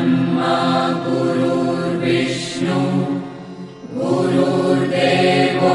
ब्रह्मा गुरुर्विष्णु गुरुर्देवो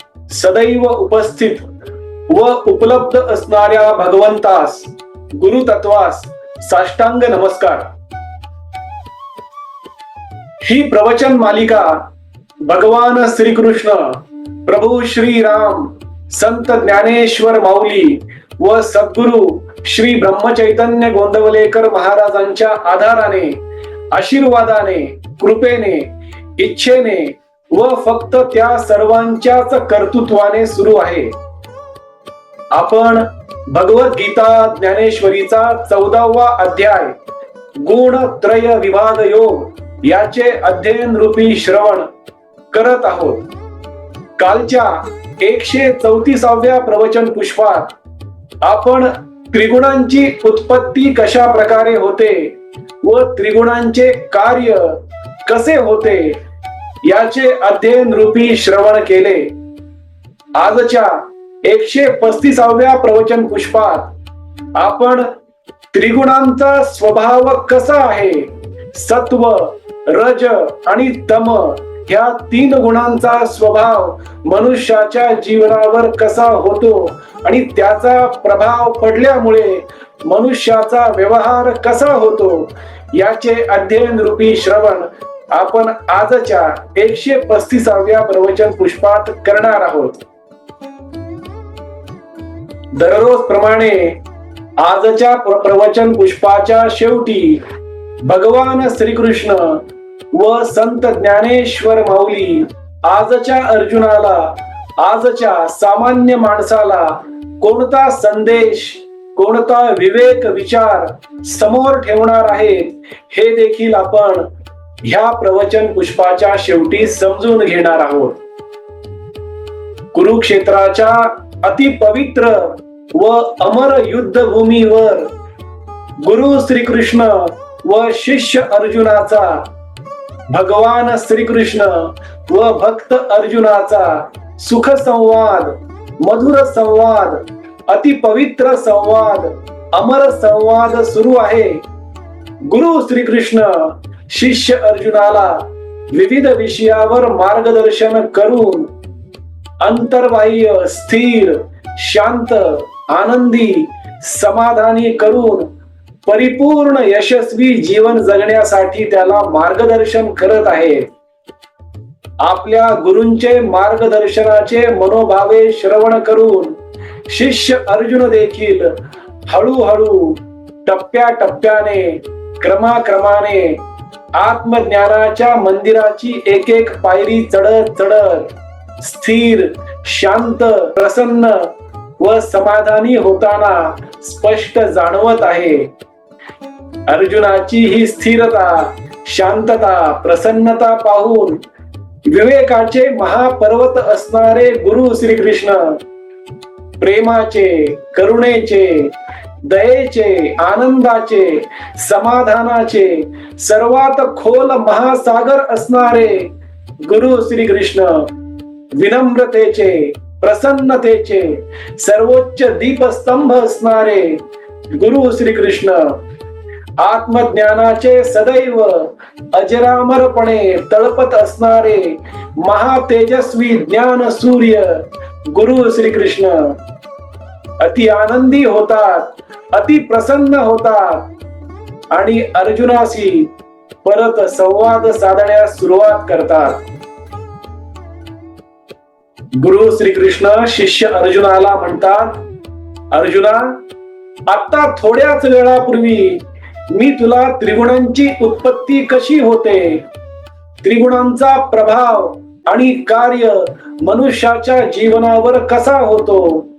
सदैव उपस्थित व उपलब्ध असणाऱ्या भगवंतास गुरु तत्वास साष्टांग नमस्कार. ही प्रवचन मालिका भगवान श्रीकृष्ण प्रभू श्रीराम संत ज्ञानेश्वर माऊली व सद्गुरु श्री ब्रह्मचैतन्य गोंदवलेकर महाराजांच्या आधाराने आशीर्वादाने कृपेने इच्छेने व फक्त त्या सर्वांच्याच कर्तृत्वाने सुरू आहे. आपण भगवद्गीता ज्ञानेश्वरीचा चौदावा अध्याय गुण त्रय विवाद योग याचे अध्ययन रूपी श्रवण करत आहोत. कालच्या एकशे चौतीसाव्या प्रवचन पुष्पात आपण त्रिगुणांची उत्पत्ती कशा प्रकारे होते व त्रिगुणांचे कार्य कसे होते याचे अध्ययन रूपी श्रवण केले. आजच्या एकशे पस्तीसाव्या प्रवचन पुष्पात आपण त्रिगुणांचा स्वभाव कसा आहे? सत्व रज आणि तम ह्या तीन गुणांचा स्वभाव मनुष्याच्या जीवनावर कसा होतो आणि त्याचा प्रभाव पडल्यामुळे मनुष्याचा व्यवहार कसा होतो? याचे अध्ययन रूपी श्रवण आपण आजच्या एकशे पस्तीसाव्या प्रवचन पुष्पात करणार आहोत. दररोज प्रमाणे आजच्या प्रवचन पुष्पाच्या शेवटी भगवान श्रीकृष्ण व संत ज्ञानेश्वर माऊली आजच्या अर्जुनाला आजच्या सामान्य माणसाला कोणता संदेश कोणता विवेक विचार समोर ठेवणार आहेत हे देखील आपण ह्या प्रवचन पुष्पाच्या शेवटी समजून घेणार आहोत. कुरुक्षेत्राच्या अतिपवित्र व अमर युद्धभूमीवर गुरु श्रीकृष्ण व शिष्य अर्जुनाचा भगवान श्रीकृष्ण व भक्त अर्जुनाचा सुख संवाद मधुर संवाद अतिपवित्र संवाद अमर संवाद सुरू आहे. गुरु श्रीकृष्ण शिष्य अर्जुनाला विविध विषयावर मार्गदर्शन करून अंतर्बाह्य स्थिर शांत आनंदी समाधानी करून परिपूर्ण यशस्वी जीवन जगण्यासाठी त्याला मार्गदर्शन करत आहे. आपल्या गुरूंचे मार्गदर्शनाचे मनोभावे श्रवण करून शिष्य अर्जुन देखील हळूहळू टप्प्या टप्प्याने क्रमाक्रमाने आत्मज्ञानाच्या मंदिराची एक एक पायरी चढत चढत स्थिर शांत प्रसन्न व समाधानी होताना स्पष्ट जाणवत आहे. अर्जुनाची ही स्थिरता शांतता प्रसन्नता पाहून विवेकाचे महापर्वत असणारे गुरु श्रीकृष्ण प्रेमाचे करुणेचे दयेचे आनंदाचे समाधानाचे सर्वात खोल महासागर असणारे गुरु श्री कृष्ण. विनम्रतेचे प्रसन्नतेचे सर्वोच्च दीपस्तंभ असणारे गुरु श्री कृष्ण. आत्मज्ञानाचे सदैव अजरामरपणे तळपत असणारे महातेजस्वी ज्ञान सूर्य गुरु श्री कृष्ण. अति आनंदी होतात अति प्रसन्न होतात. आणि अर्जुनाशी परत संवाद साधण्यास सुरुवात करतात. गुरु श्री कृष्ण शिष्य अर्जुनाला म्हणतात अर्जुना आता थोड्याच वेळापूर्वी मी तुला त्रिगुणांची उत्पत्ती कशी होते? त्रिगुणांचा प्रभाव आणि कार्य मनुष्याच्या जीवनावर कसा होतो?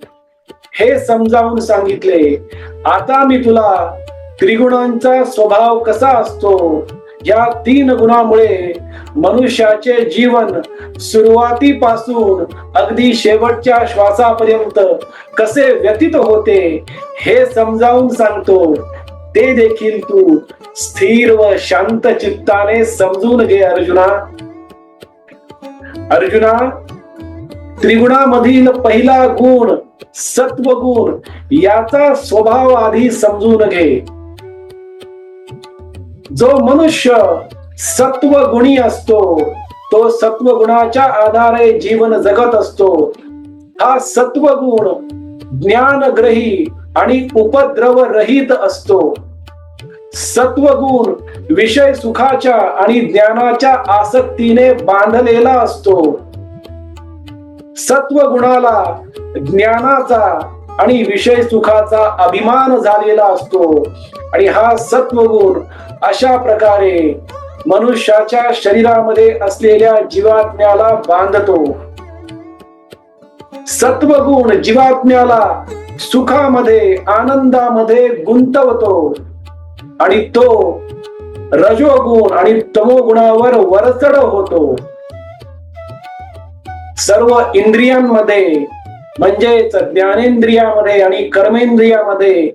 हे समजावून सांगितले आता मी तुला त्रिगुणांचा स्वभाव कसा असतो या तीन गुणामुळे मनुष्याचे जीवन सुरुवातीपासून अगदी शेवटच्या श्वासापर्यंत कसे व्यतीत होते हे समजावून सांगतो. ते देखील तू स्थिर व शांत चित्ताने समजून घे अर्जुना. अर्जुना त्रिगुणामधील पहिला गुण सत्वगुण याचा स्वभाव आधी समजून घे. जो मनुष्य सत्व गुणी असतो तो सत्व गुणाच्या आधारे जीवन जगत असतो. हा सत्व गुण ज्ञानग्रही आणि उपद्रव रहित असतो. सत्वगुण विषय सुखाच्या आणि ज्ञानाच्या आसक्तीने बांधलेला असतो. सत्व गुणाला ज्ञानाचा आणि विषय सुखाचा अभिमान झालेला असतो. आणि हा सत्वगुण अशा प्रकारे मनुष्याच्या शरीरामध्ये असलेल्या जीवात्म्याला बांधतो. सत्वगुण जीवात्म्याला सुखामध्ये आनंदामध्ये गुंतवतो. आणि तो रजोगुण आणि तमोगुणावर वरचढ होतो. सर्व इंद्रियांमध्ये म्हणजेच ज्ञानेंद्रियामध्ये आणि कर्मेंद्रियामध्ये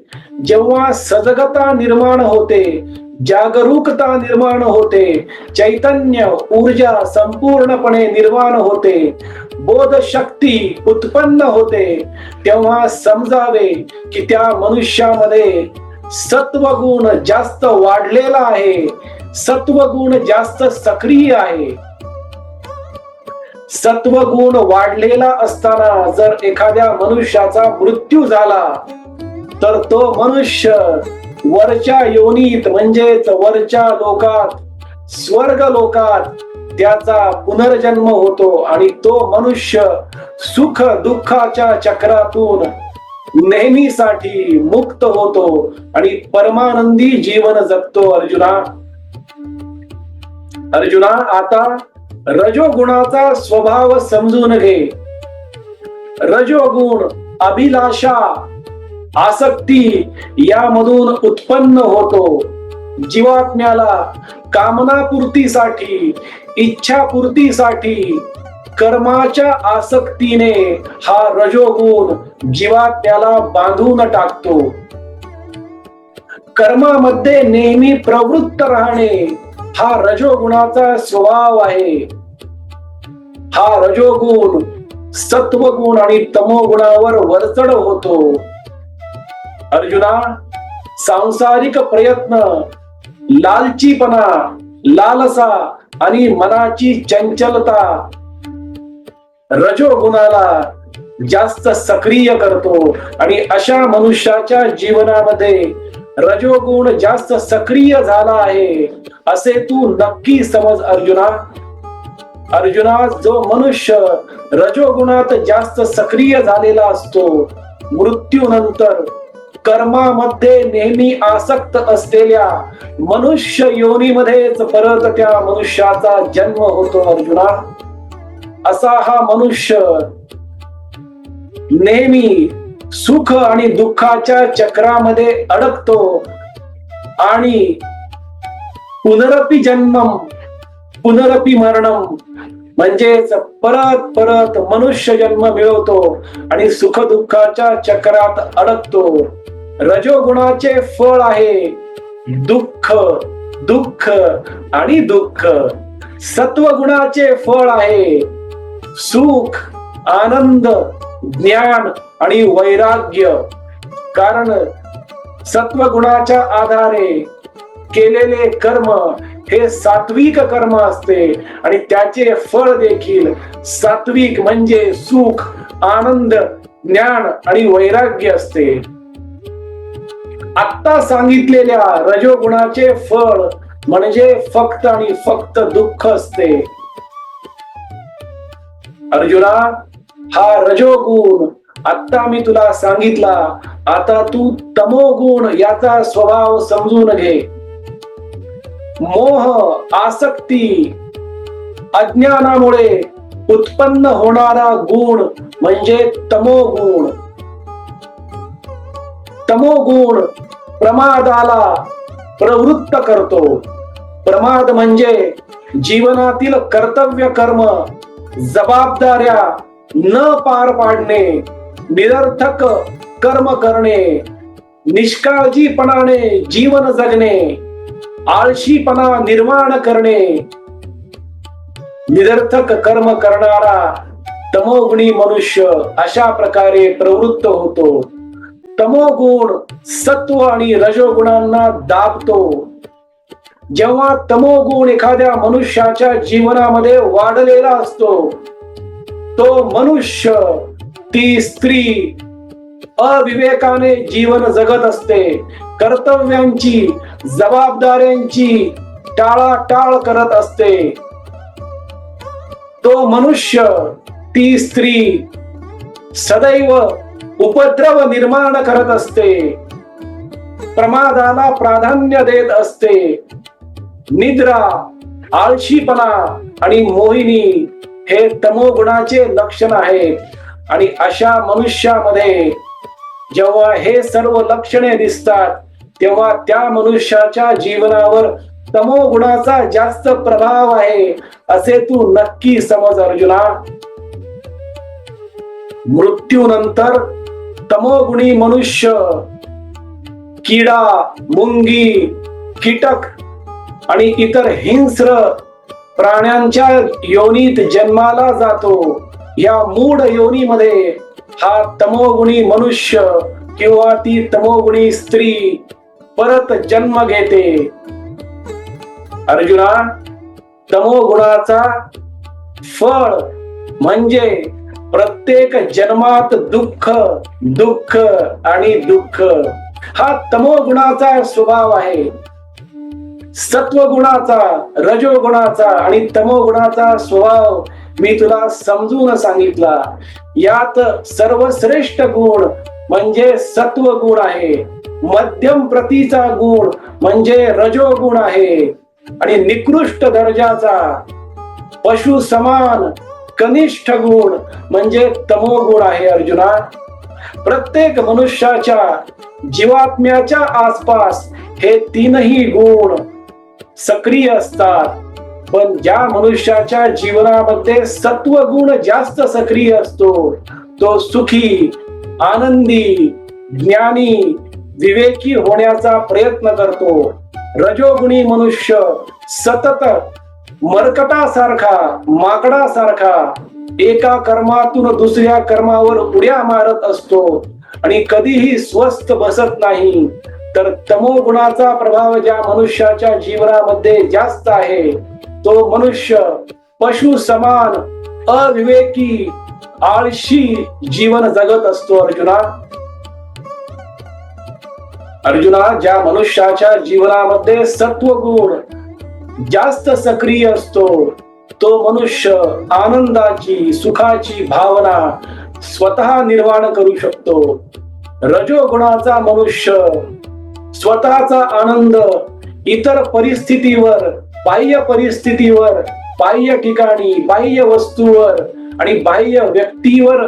जेव्हा सजगता निर्माण होते जागरूकता निर्माण होते चैतन्य ऊर्जा संपूर्णपणे निर्माण होते बोध शक्ती उत्पन्न होते तेव्हा समजावे की त्या मनुष्यामध्ये सत्वगुण जास्त वाढलेला आहे सत्वगुण जास्त सक्रिय आहे. सत्वगुण वाढलेला असताना जर एखाद्या मनुष्याचा मृत्यू झाला तर तो मनुष्य वरच्या योनीत म्हणजेच वरच्या लोकात स्वर्ग लोकात त्याचा पुनर्जन्म होतो आणि तो मनुष्य सुख दुःखाच्या चक्रातून नेहमीसाठी मुक्त होतो आणि परमानंदी जीवन जगतो. अर्जुना अर्जुना आता रजोगुणाचा स्वभाव समजून घे. रजोगुण अभिलाषा आसक्ती यामधून उत्पन्न होतो. जीवात्म्याला कामनापूर्तीसाठी इच्छापूर्तीसाठी कर्माच्या आसक्तीने हा रजोगुण जीवात्म्याला बांधून टाकतो. कर्मामध्ये नेहमी प्रवृत्त राहणे हा रजोगुणाचा स्वभाव आहे. हा रजोगुण सत्वगुण आणि तमोगुणावर वरचढ होतो. अर्जुना सांसारिक प्रयत्न लालचीपणा लालसा आणि मनाची चंचलता रजोगुणाला जास्त सक्रिय करतो आणि अशा मनुष्याच्या जीवनामध्ये रजोगुण जास्त सक्रिय झाला आहे असे तू नक्की समज अर्जुना. अर्जुना जो मनुष्य रजोगुणात जास्त सक्रिय झालेला असतो मृत्यूनंतर कर्मामध्ये नेहमी आसक्त असलेल्या मनुष्य योनीमध्येच परत त्या मनुष्याचा जन्म होतो अर्जुना. असा हा मनुष्य नेहमी सुख आणि दुःखाच्या चक्रामध्ये अडकतो आणि पुनरपी जन्म पुनरपी मरणम म्हणजेच परत परत मनुष्य जन्म मिळवतो आणि सुख दुःखाच्या चक्रात अडकतो. रजोगुणाचे फळ आहे. दुःख दुःख आणि दुःख. सत्वगुणाचे फळ आहे. सुख आनंद ज्ञान आणि वैराग्य. कारण सत्वगुणाच्या आधारे केलेले कर्म हे सात्विक कर्म असते आणि त्याचे फळ देखील सात्विक म्हणजे सुख आनंद ज्ञान आणि वैराग्य असते. आत्ता सांगितलेल्या रजोगुणाचे फळ म्हणजे फक्त आणि फक्त दुःख असते. अर्जुना हा रजोगुण आता मी तुला सांगितला. आता तू तमोगुण याचा स्वभाव समजून घे. मोह आसक्ती अज्ञानामुळे उत्पन्न होणारा गुण म्हणजे तमोगुण. तमोगुण प्रमादाला प्रवृत्त करतो. प्रमाद म्हणजे जीवनातील कर्तव्य कर्म जबाबदाऱ्या न पार पाडणे निरर्थक कर्म करणे निष्काळजीपणाने जीवन जगणे आळशीपणा निर्माण करणे. निरर्थक कर्म करणारा तमोगुणी मनुष्य अशा प्रकारे प्रवृत्त होतो. तमोगुण सत्व आणि रजोगुणांना दाबतो. जेव्हा तमोगुण एखाद्या मनुष्याच्या जीवनामध्ये वाढलेला असतो तो मनुष्य ती स्त्री अविवेकाने जीवन जगत असते. कर्तव्यांची जबाबदाऱ्यांची टाळाटाळ करत असते. तो मनुष्य ती स्त्री सदैव उपद्रव निर्माण करत असते. प्रमादाला प्राधान्य देत असते. निद्रा आळशीपणा आणि मोहिनी हे तमोगुणाचे लक्षण आहेत. आणि अशा मनुष्यामध्ये जेव्हा हे सर्व लक्षणे दिसतात तेव्हा त्या मनुष्याच्या जीवनावर तमोगुणाचा जास्त प्रभाव आहे असे तू नक्की समज अर्जुना. मृत्यूनंतर तमोगुणी मनुष्य किडा मुंगी कीटक आणि इतर हिंस्र प्राण्यांच्या योनीत जन्माला जातो. या मूढ योनीमध्ये हा तमोगुणी मनुष्य किंवा ती तमोगुणी स्त्री परत जन्म घेते. अर्जुना तमोगुणाचा फळ म्हणजे प्रत्येक जन्मात दुःख दुःख आणि दुःख. हा तमोगुणाचा स्वभाव आहे. सत्व गुणाचा रजोगुणाचा आणि तमोगुणाचा स्वभाव मी तुला समजून सांगितला. यात सर्वश्रेष्ठ गुण म्हणजे सत्व गुण आहे. मध्यम प्रतीचा गुण म्हणजे रजोगुण आहे. आणि निकृष्ट दर्जाचा पशु समान कनिष्ठ गुण म्हणजे तमोगुण आहे अर्जुना. प्रत्येक मनुष्याच्या जीवात्म्याच्या आसपास हे तीनही गुण सक्रिय असतात. पण ज्या मनुष्याच्या जीवनामध्ये सत्व गुण जास्त सक्रिय असतो तो सुखी आनंदी ज्ञानी विवेकी होण्याचा प्रयत्न करतो. रजोगुणी मनुष्य सतत मरकटासारखा माकडासारखा एका कर्मातून दुसऱ्या कर्मावर उड्या मारत असतो. आणि कधीही स्वस्थ बसत नाही तर तमोगुणाचा प्रभाव ज्या मनुष्याच्या जीवनामध्ये जास्त आहे तो मनुष्य पशु समान अविवेकी आळशी जीवन जगत असतो अर्जुना. अर्जुना ज्या मनुष्याच्या जीवनामध्ये सत्वगुण जास्त सक्रिय असतो तो मनुष्य आनंदाची सुखाची भावना स्वतः निर्माण करू शकतो. रजोगुणाचा मनुष्य स्वतःचा आनंद इतर परिस्थितीवर बाह्य परिस्थितीवर बाह्य ठिकाणी बाह्य वस्तूवर आणि बाह्य व्यक्तीवर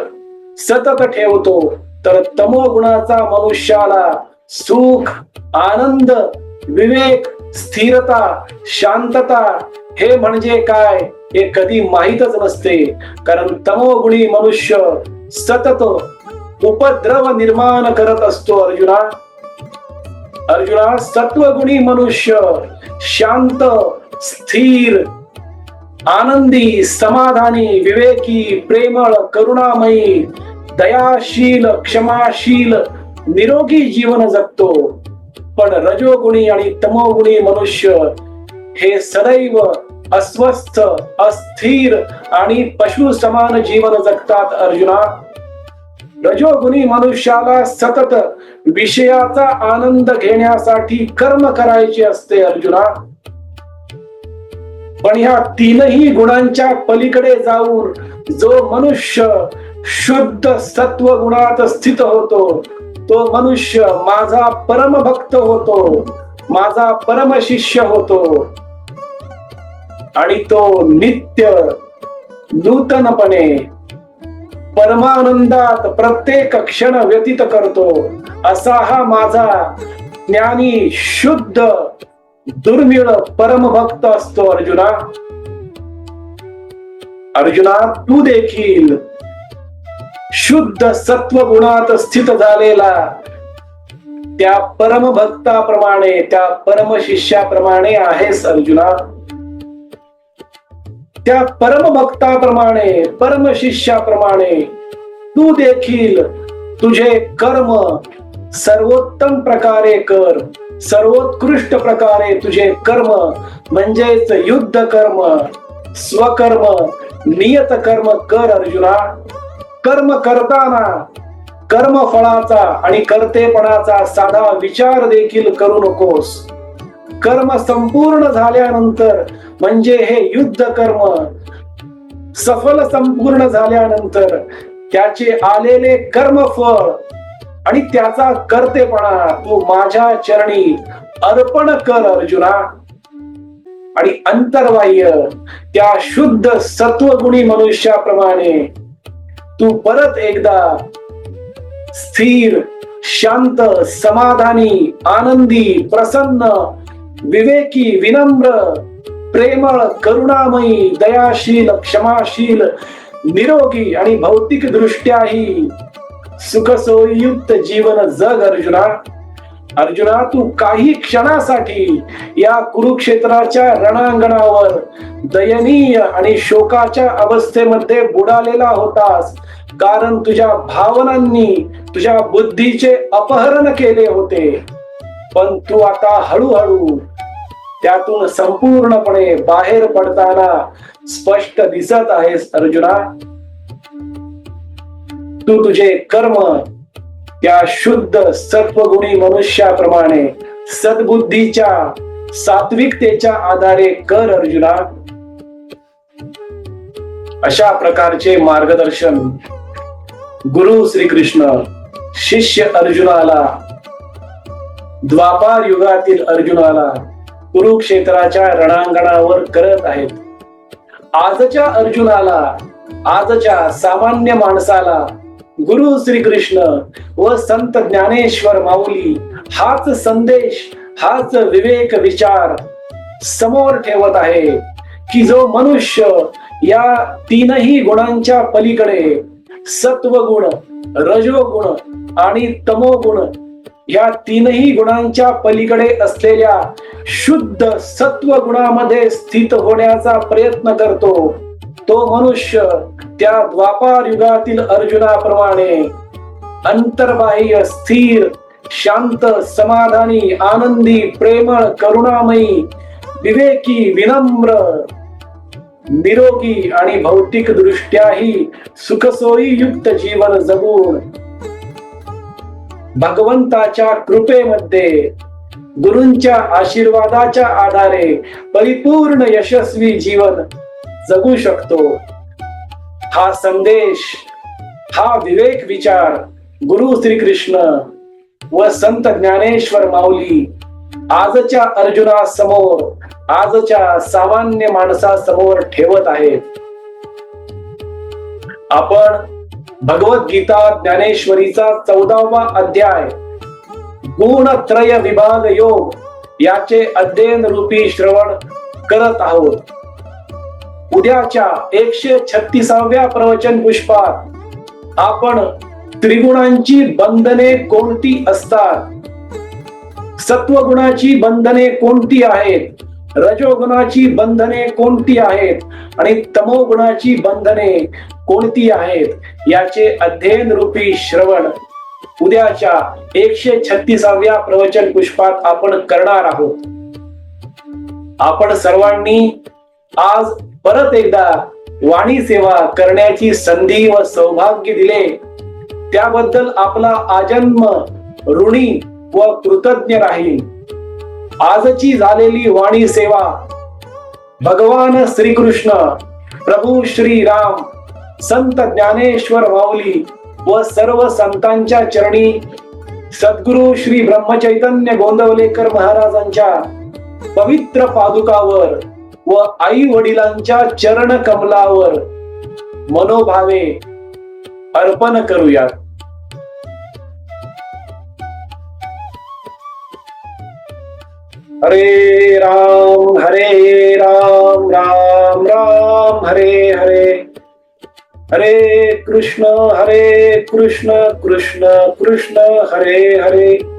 सतत ठेवतो तर तमोगुणाचा मनुष्याला सुख आनंद विवेक स्थिरता शांतता हे म्हणजे काय हे कधी माहीतच नसते. कारण तमोगुणी मनुष्य सतत उपद्रव निर्माण करत असतो अर्जुना. अर्जुना सत्वगुणी मनुष्य शांत स्थिर आनंदी समाधानी विवेकी प्रेमळ करुणामयी दयाशील क्षमाशील निरोगी जीवन जगतो. पण रजोगुणी आणि तमोगुणी मनुष्य हे सदैव अस्वस्थ अस्थिर आणि पशु समान जीवन जगतात अर्जुना रजोगुणी मनुष्याला सतत विषयाचा आनंद घेण्यासाठी कर्म करायचे असते अर्जुना. पण ह्या तीनही गुणांच्या पलीकडे जाऊन जो मनुष्य शुद्ध सत्व गुणात स्थित होतो तो मनुष्य माझा परमभक्त होतो माझा परमशिष्य होतो. आणि तो नित्य नूतनपणे परमानंदात प्रत्येक क्षण व्यतीत करतो. असा हा माझा ज्ञानी शुद्ध दुर्मिळ परमभक्त असतो अर्जुना. अर्जुना तू देखील शुद्ध सत्व गुणात स्थित झालेला त्या परमभक्ताप्रमाणे त्या परमशिष्याप्रमाणे आहेस अर्जुना. त्या परमभक्ताप्रमाणे परमशिष्याप्रमाणे तू देखील तुझे कर्म सर्वोत्तम प्रकारे कर सर्वोत्कृष्ट प्रकारे तुझे कर्म म्हणजेच युद्ध कर्म स्वकर्म नियत कर्म कर अर्जुना. कर्म करताना कर्म फळाचा आणि कर्तेपणाचा साधा विचार देखील करू नकोस. कर्म संपूर्ण झाल्यानंतर म्हणजे हे युद्ध कर्म सफल संपूर्ण झाल्यानंतर त्याचे आलेले कर्मफळ आणि त्याचा कर्तेपणा तू माझ्या चरणी अर्पण कर अर्जुना. आणि अंतर्बाह्य त्या शुद्ध सत्वगुणी मनुष्याप्रमाणे तू परत एकदा स्थिर शांत समाधानी आनंदी प्रसन्न विवेकी विनम्र प्रेमळ करुणामयी दयाशील क्षमाशील निरोगी आणि भौतिक दृष्ट्याही सुखसोयुक्त जीवन जग अर्जुना. अर्जुना तू काही क्षणासाठी या कुरुक्षेत्राच्या रणांगणावर दयनीय आणि शोकाच्या अवस्थेमध्ये बुडालेला होतास. कारण तुझ्या भावनांनी तुझ्या बुद्धीचे अपहरण केले होते. पण तू आता हळूहळू त्यातून संपूर्णपणे बाहेर पडताना स्पष्ट दिसत आहेस अर्जुना. तू तुझे कर्म त्या शुद्ध सत्वगुणी मनुष्याप्रमाणे सद्बुद्धीच्या सात्विकतेच्या आधारे कर अर्जुना. अशा प्रकारचे मार्गदर्शन गुरु श्रीकृष्ण शिष्य अर्जुनाला द्वापार युगातील अर्जुनाला कुरुक्षेत्राच्या रणांगणावर करत आहेत. आजच्या अर्जुनाला आजच्या सामान्य माणसाला गुरु श्रीकृष्ण व संत ज्ञानेश्वर माऊली हाच संदेश हाच विवेक विचार समोर ठेवत आहे की जो मनुष्य या तीनही गुणांच्या पलीकडे सत्वगुण रजोगुण आणि तमोगुण या तीनही गुणांच्या पलीकडे असलेल्या शुद्ध सत्व गुणामध्ये स्थित होण्याचा प्रयत्न करतो. तो मनुष्य त्या द्वापार युगातील अर्जुनाप्रमाणे अंतर्बाह्य स्थिर शांत समाधानी आनंदी प्रेमळ करुणामयी विवेकी विनम्र निरोगी आणि भौतिक दृष्ट्याही सुखसोयी युक्त जीवन जगून भगवंताच्या कृपेमध्ये गुरूंच्या आशीर्वादाच्या आधारे परिपूर्ण यशस्वी जीवन जगू शकतो. हा संदेश हा विवेक विचार गुरु श्रीकृष्ण व संत ज्ञानेश्वर माऊली आजच्या अर्जुना समोर आजच्या सामान्य माणसासमोर ठेवत आहेत. आपण भगवद्गीता ज्ञानेश्वरीचा चौदावा अध्याय गुणत्रय विभाग योग याचे अध्ययन रूपी श्रवण करत आहोत. उद्याच्या एकशे छत्तीसाव्या प्रवचन पुष्पात आपण त्रिगुणांची बंधने कोणती असतात? सत्वगुणाची बंधने कोणती आहेत? रजोगुणाची बंधने कोणती आहेत? आणि तमोगुणाची बंधने कोणती आहेत? याचे अध्ययन रूपी श्रवण उद्याच्या एकशे छत्तीसाव्या प्रवचन पुष्पात आपण करणार आहोत. आपण सर्वांनी आज परत एकदा वाणी सेवा करण्याची संधी व सौभाग्य दिले. त्याबद्दल आपला आजन्म ऋणी व कृतज्ञ राहील. आजची झालेली वाणी सेवा भगवान श्रीकृष्ण प्रभू श्री राम संत ज्ञानेश्वर माऊली व सर्व संतांच्या चरणी सद्गुरु श्री ब्रह्मचैतन्य गोंदवलेकर महाराजांच्या पवित्र पादुकावर व आई वडिलांच्या चरण कमलावर मनोभावे अर्पण करूयात. हरे राम हरे राम राम राम हरे हरे. हरे कृष्ण हरे कृष्ण कृष्ण कृष्ण हरे हरे.